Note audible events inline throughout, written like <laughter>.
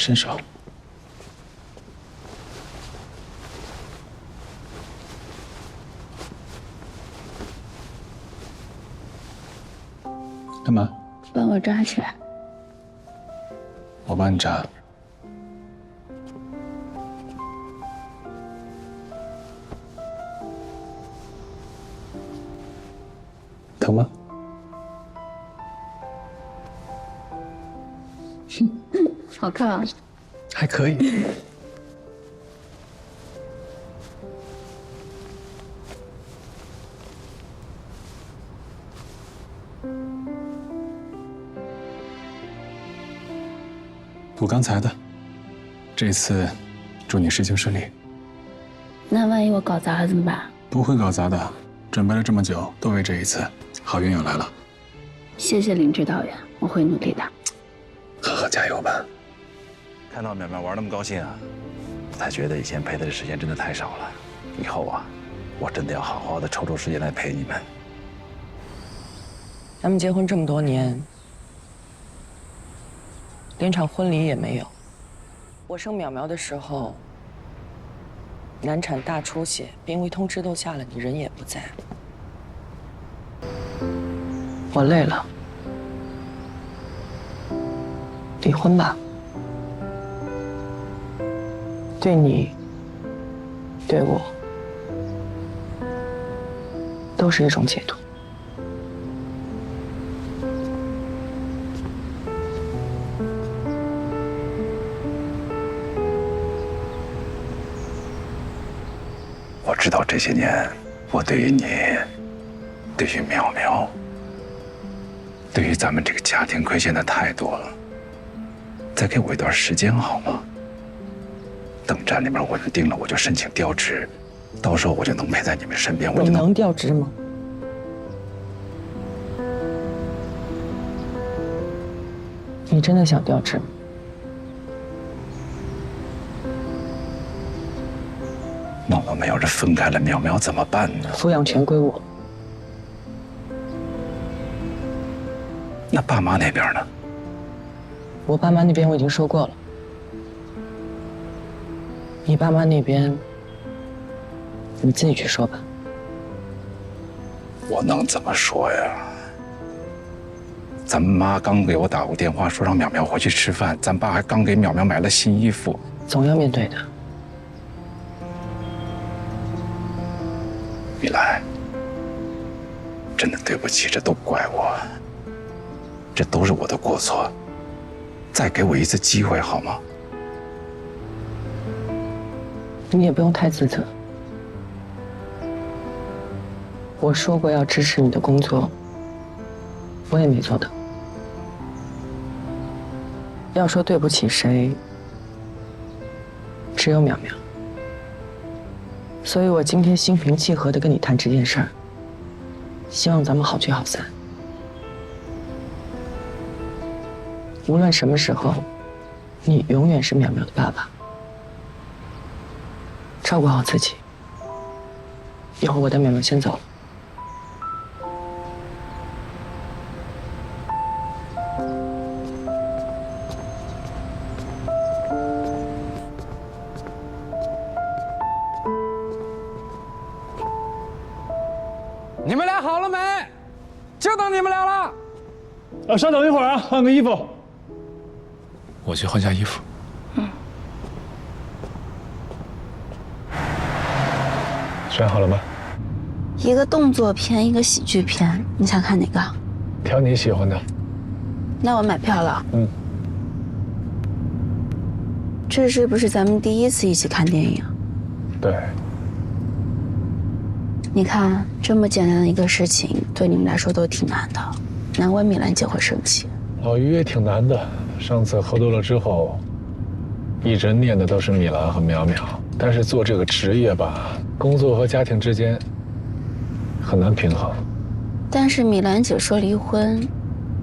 伸手。干嘛？帮我抓起来。我帮你扎。好看啊！还可以。补刚才的，这次祝你事情顺利。那万一我搞砸了怎么办？不会搞砸的，准备了这么久，都为这一次。好运要来了，谢谢林指导员，我会努力的。好好加油吧。看到淼淼玩那么高兴啊，我才觉得以前陪她的时间真的太少了。以后啊，我真的要好好的抽出时间来陪你们。咱们结婚这么多年，连场婚礼也没有。我生淼淼的时候，难产大出血，病危通知都下了，你人也不在。我累了，离婚吧。对你，对我，都是一种解脱。我知道这些年，我对于你，对于淼淼，对于咱们这个家庭亏欠的太多了。再给我一段时间好吗？等站里面我就定了，我就申请调职，到时候我就能陪在你们身边，我就能能调职吗？你真的想调职吗？那我们要是分开了，淼淼怎么办呢？抚养权归我。那爸妈那边呢？我爸妈那边我已经说过了，你爸妈那边你自己去说吧。我能怎么说呀？咱妈刚给我打过电话，说让淼淼回去吃饭。咱爸还刚给淼淼买了新衣服。总要面对的。米兰，真的对不起，这都怪我，这都是我的过错。再给我一次机会好吗？你也不用太自责。我说过要支持你的工作，我也没做到。要说对不起谁，只有淼淼。所以我今天心平气和的跟你谈这件事儿，希望咱们好聚好散。无论什么时候，你永远是淼淼的爸爸。照顾好自己。一会儿我带淼淼先走了。你们俩好了没？就等你们俩了。啊，稍等一会儿啊，换个衣服。我去换下衣服。选好了吗？一个动作片，一个喜剧片，你想看哪个？挑你喜欢的。那我买票了。嗯。这是不是咱们第一次一起看电影？对。你看，这么简单的一个事情，对你们来说都挺难的，难怪米兰姐会生气。老于也挺难的，上次喝多了之后，一直念的都是米兰和淼淼。但是做这个职业吧，工作和家庭之间很难平衡。但是米兰姐说离婚，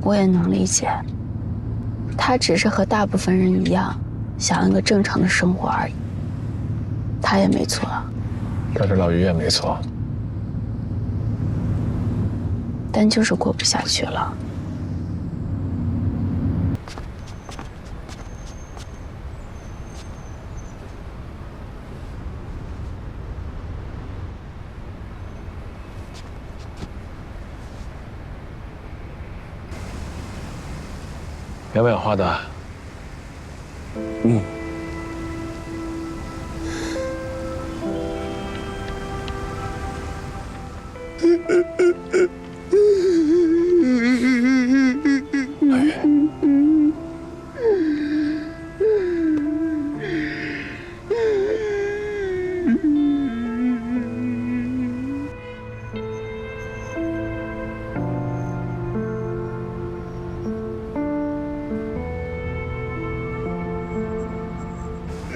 我也能理解。她只是和大部分人一样，想要一个正常的生活而已。她也没错。但是老于也没错。但就是过不下去了。苗苗画的。嗯。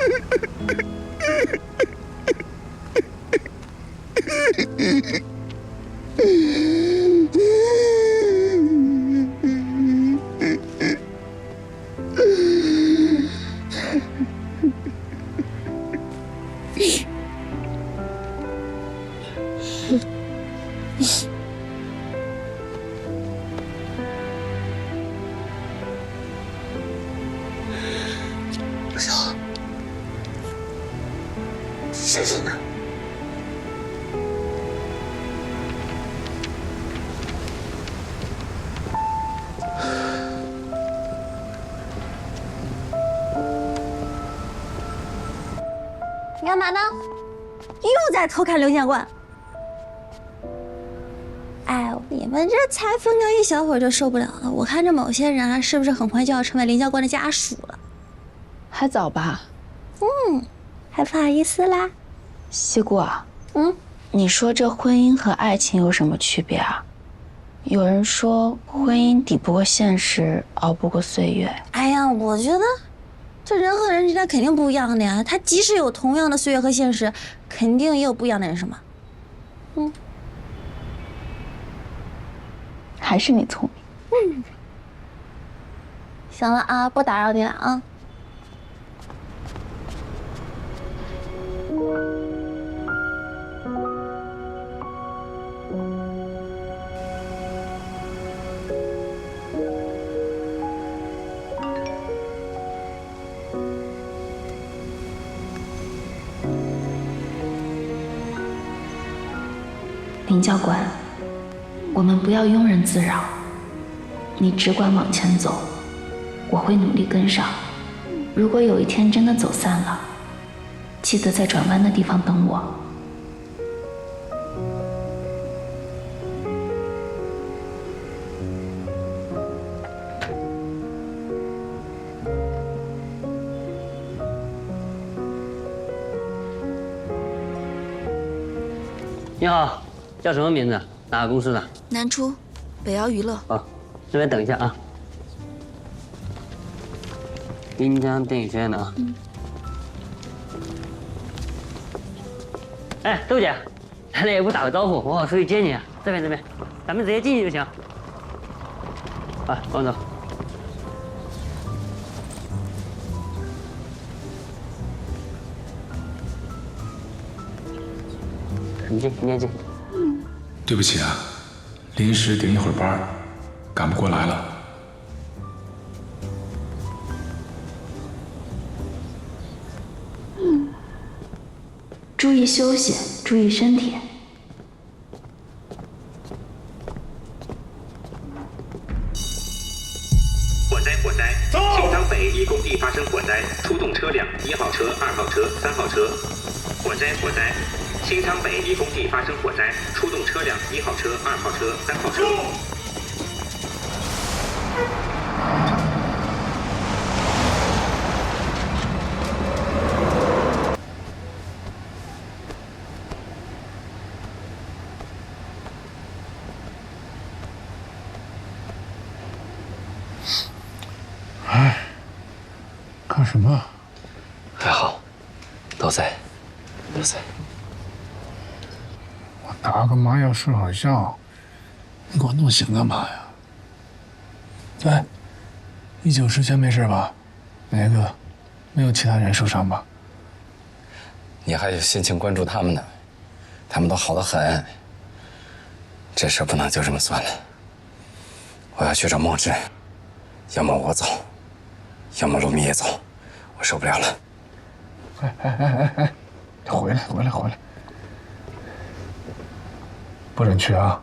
Hehehehe <laughs> 干嘛呢？又在偷看刘建冠。哎，你们这才分开一小会儿就受不了了。我看这某些人啊，是不是很快就要成为林教官的家属了？还早吧？嗯，还不好意思啦。西姑啊，嗯，你说这婚姻和爱情有什么区别啊？有人说婚姻抵不过现实，熬不过岁月。哎呀，我觉得这人和人之间肯定不一样的呀。他即使有同样的岁月和现实，肯定也有不一样的人生嘛。嗯，还是你聪明。嗯，行了啊，不打扰你了啊。林教官，我们不要庸人自扰，你只管往前走，我会努力跟上。如果有一天真的走散了，记得在转弯的地方等我。你好，叫什么名字？哪个公司的？南初，北瑶娱乐。哦，这边等一下啊。滨江电影学院的啊。嗯。哎，豆姐，来了也不打个招呼，我好出去接你啊。这边这边，咱们直接进去就行。啊，王总。你进，你也进。对不起啊，临时顶一会儿班，赶不过来了。注意休息，注意身体。火灾！火灾！青仓北一工地发生火灾，出动车辆，一号车、二号车、三号车。火灾！火灾！青仓北一工地发生火灾，出动车辆，一号车、二号车、三号车。哎，干什么？还好，都在，都在。我打个麻药睡会觉，你给我弄醒干嘛呀？对，一九之前没事吧？哪个？没有其他人受伤吧？你还有心情关注他们呢？他们都好得很。这事不能就这么算了。我要去找孟志，要么我走，要么陆明也走，我受不了了。哎哎哎哎哎，回来回来回来！不准去啊！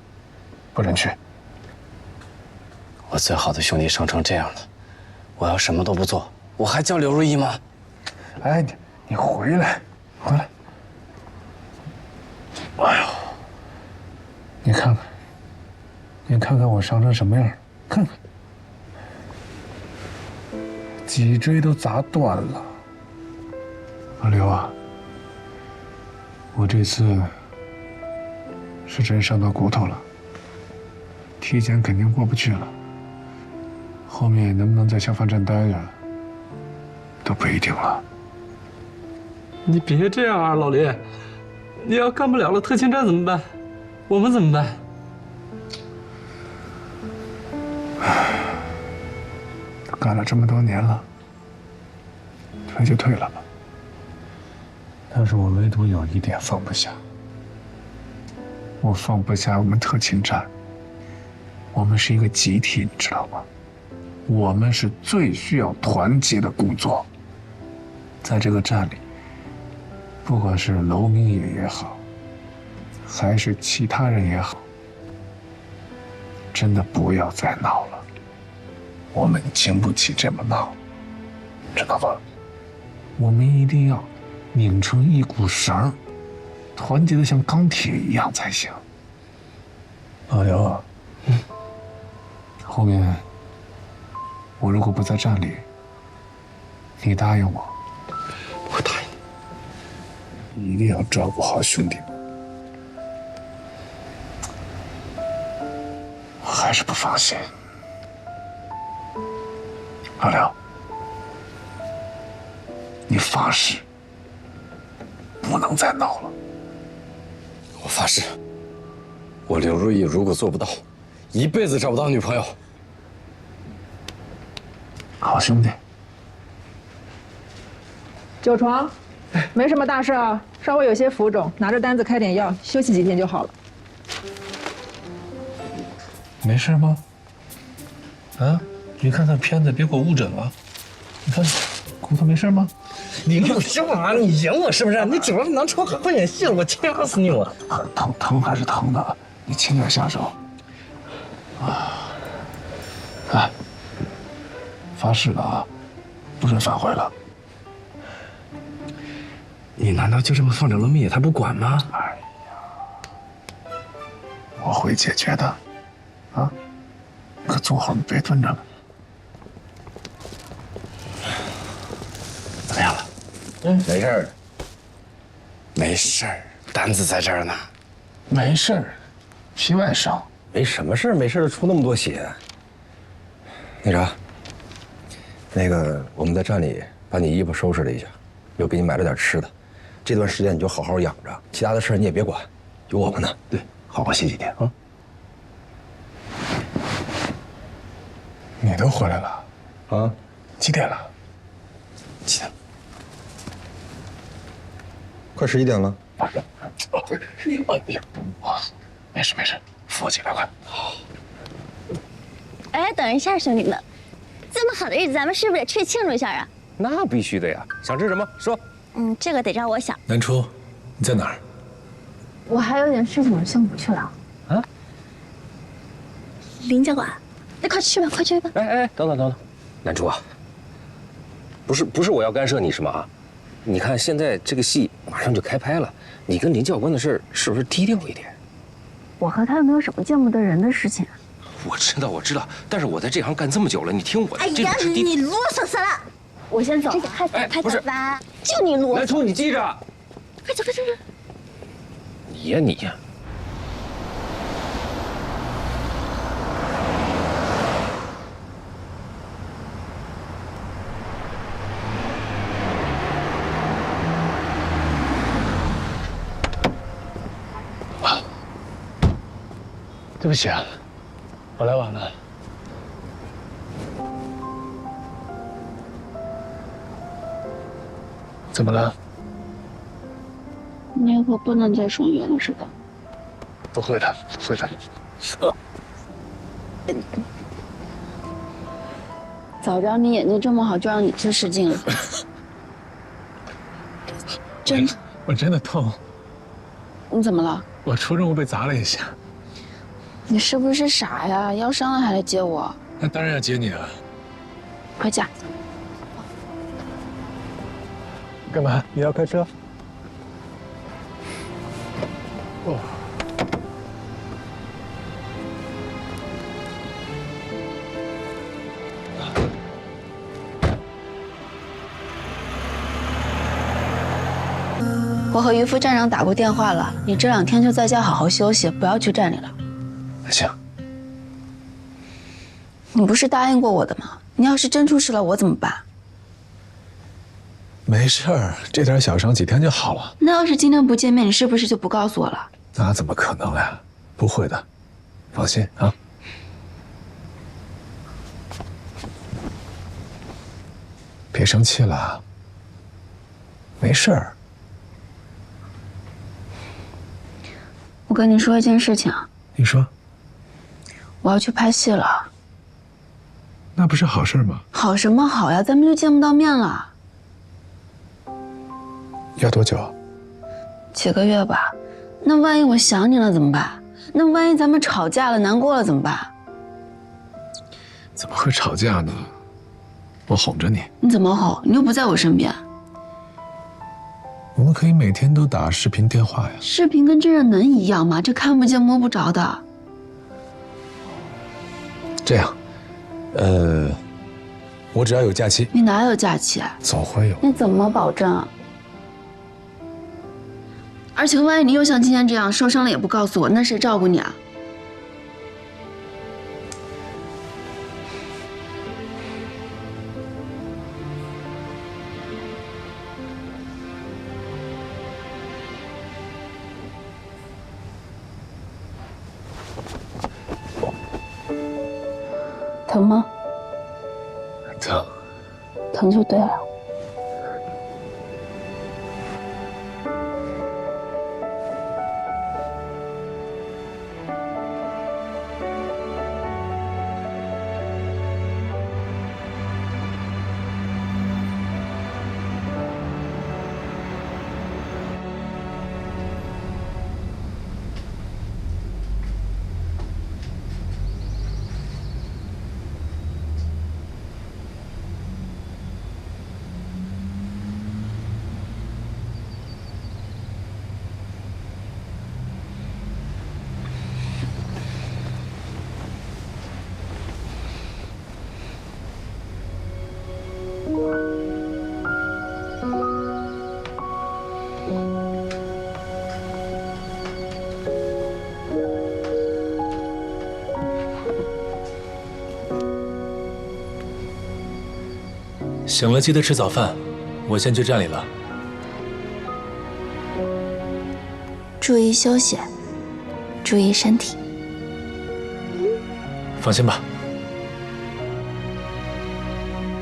不准去！我最好的兄弟伤成这样了，我要什么都不做，我还叫刘如意吗？哎，你你回来，回来。哎呦，你看看，你看看我伤成什么样，看看，脊椎都砸断了。阿刘啊，我这次是真伤到骨头了，体检肯定过不去了。后面能不能在消防站待着，都不一定了。你别这样啊，老林，你要干不了了，特勤站怎么办？我们怎么办？干了这么多年了，退就退了吧。但是我唯独有一点放不下，我放不下我们特勤站。我们是一个集体，你知道吗？我们是最需要团结的工作。在这个站里，不管是楼明野也好，还是其他人也好，真的不要再闹了。我们经不起这么闹，知道吧？我们一定要拧成一股绳儿，团结的像钢铁一样才行。老刘啊，嗯，后面我如果不在站里，你答应我，我答应你，一定要照顾好兄弟们。我还是不放心。老刘，你发誓不能再闹了。我发誓，我刘如意如果做不到，一辈子找不到女朋友。好兄弟，九床，没什么大事啊，稍微有些浮肿，拿着单子开点药，休息几天就好了。没事吗？啊？你看看片子，别给我误诊了。你看，骨头没事吗？你录什么啊？你赢我是不是？你主要拿出混演戏了，我掐死你！我疼疼还是疼的，你轻点下手。啊！哎，发誓了啊，不准反悔了。你难道就这么放着罗密野他不管吗？哎呀，我会解决的。啊，可坐会儿，别蹲着了。怎么样了？嗯，没事儿。没事儿，单子在这儿呢。没事儿，皮外伤。没什么事儿，没事儿，出那么多血。那啥，那个我们在站里把你衣服收拾了一下，又给你买了点吃的。这段时间你就好好养着，其他的事儿你也别管，有我们呢。对，好好歇几天啊。你都回来了，啊？几点了？几点？快十一点了。哎呀，哇，没事没事，扶我起来快。哎，等一下，兄弟们，这么好的日子，咱们是不是得出去庆祝一下啊？那必须的呀！想吃什么说。嗯，这个得让我想。南初，你在哪儿？我还有点事情，我先不去了。啊？林教官，那快去吧，快去吧。哎哎，等等等等，南初啊，不是不是我要干涉你什么啊？你看现在这个戏马上就开拍了，你跟林教官的事是不是低调一点？我和他又没有什么见不得人的事情。我知道我知道，但是我在这行干这么久了，你听我的。哎呀，你啰嗦死了！我先走。快走快走吧，就你啰嗦。南初，你记着。快走快走快。你呀你呀。对不起啊，我来晚了。怎么了？你以后不能再生病了，是吧？不会的，不会的。早知道你眼睛这么好，就让你去试镜了。真的，我真的痛。你怎么了？我出任务被砸了一下。你是不是傻呀？腰伤了还来接我？那当然要接你啊。回家。干嘛？你要开车？哦。我和渔副站长打过电话了，你这两天就在家好好休息，不要去站里了。行。你不是答应过我的吗？你要是真出事了，我怎么办？没事儿，这点小伤几天就好了。那要是今天不见面，你是不是就不告诉我了？那怎么可能呀？不会的，放心啊。别生气了，没事儿。我跟你说一件事情。你说。我要去拍戏了。那不是好事吗？好什么好呀？咱们就见不到面了。要多久？几个月吧。那万一我想你了怎么办？那万一咱们吵架了、难过了怎么办？怎么会吵架呢？我哄着你。你怎么哄？你又不在我身边。我们可以每天都打视频电话呀。视频跟真人能一样吗？这看不见摸不着的。这样，呃，我只要有假期。你哪有假期啊？总会有。那怎么保证？而且万一你又像今天这样受伤了也不告诉我，那谁照顾你啊？就对了。醒了记得吃早饭，我先去站里了。注意休息，注意身体。放心吧。